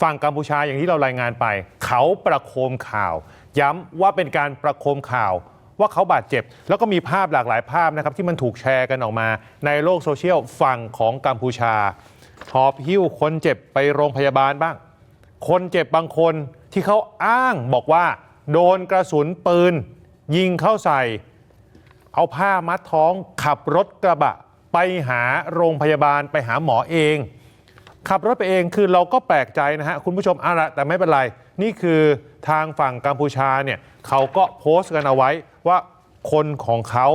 ฝั่งกัมพูชาอย่างที่เรารายงานไป เขาประโคมข่าว ย้ำว่าเป็นการประโคมข่าว ว่าเขาบาดเจ็บ แล้วก็มีภาพหลากหลายภาพนะครับที่มันถูกแชร์กันออกมา ในโลกโซเชียลฝั่งของกัมพูชาหอบหิ้วคนเจ็บไปโรงพยาบาลบ้าง คนเจ็บบางคนที่เขาอ้างบอกว่า โดนกระสุนปืน ยิงเข้าใส่ เอาผ้ามัดท้องขับรถกระบะ ไปหาโรงพยาบาลไปหาหมอเอง ขับรถไปเองคือเราก็แปลกใจนะฮะคุณผู้ชมอะละแต่ไม่เป็นไร นี่คือทางฝั่งกัมพูชาเนี่ยเขาก็โพสต์กันเอาไว้ว่าคนของเขา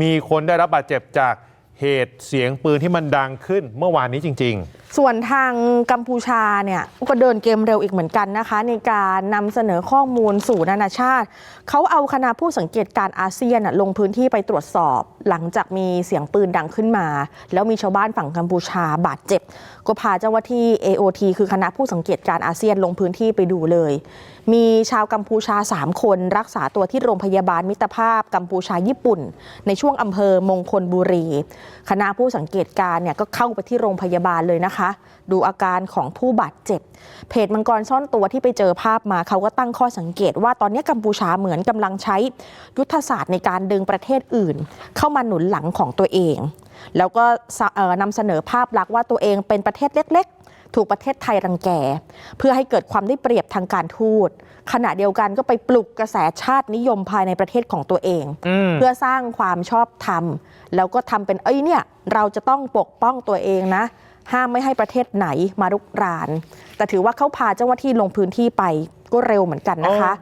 มีคนได้รับบาดเจ็บจาก เหตุเสียงปืนที่มันดังขึ้นเมื่อวานนี้จริงๆส่วนทางกัมพูชาเนี่ยก็เดินเกมเร็วอีกเหมือนกันนะคะ ในการนำเสนอข้อมูลสู่นานาชาติ เขาเอาคณะผู้สังเกตการอาเซียนน่ะลงพื้นที่ไปตรวจสอบ หลังจากมีเสียงปืนดังขึ้นมา แล้วมีชาวบ้านฝั่งกัมพูชาบาดเจ็บ ก็พาเจ้าหน้าที่ AOT คือคณะผู้สังเกตการอาเซียนลงพื้นที่ไปดูเลย มีชาวกัมพูชา 3 คนรักษาตัวที่โรงพยาบาลมิตรภาพกัมพูชาญี่ปุ่น ในช่วงอำเภอมงคลบุรีคณะผู้สังเกตการณ์เนี่ยก็เข้าไปที่โรงพยาบาลเลยนะคะ ดูอาการของผู้บาดเจ็บ เพจมังกรซ่อนตัวที่ไปเจอภาพมาเขาก็ตั้งข้อสังเกตว่าตอนนี้กัมพูชาเหมือนกำลังใช้ยุทธศาสตร์ในการดึงประเทศอื่น เข้ามาหนุนหลังของตัวเอง แล้วก็นำเสนอภาพลักษณ์ว่าตัวเองเป็นประเทศเล็กๆ ถูกประเทศไทยรังแก เพื่อให้เกิดความได้เปรียบทางการทูต ขณะเดียวกันก็ไปปลุกกระแสชาตินิยมภายในประเทศของตัวเองอืมเพื่อสร้างความชอบธรรม แล้วก็ทำเป็นเอ้ยเนี่ย เราจะต้องปกป้องตัวเองนะ ห้ามไม่ให้ประเทศไหนมารุกราน แต่ถือว่าเขาพาเจ้าหน้าที่ลงพื้นที่ไปก็เร็วเหมือนกันนะคะ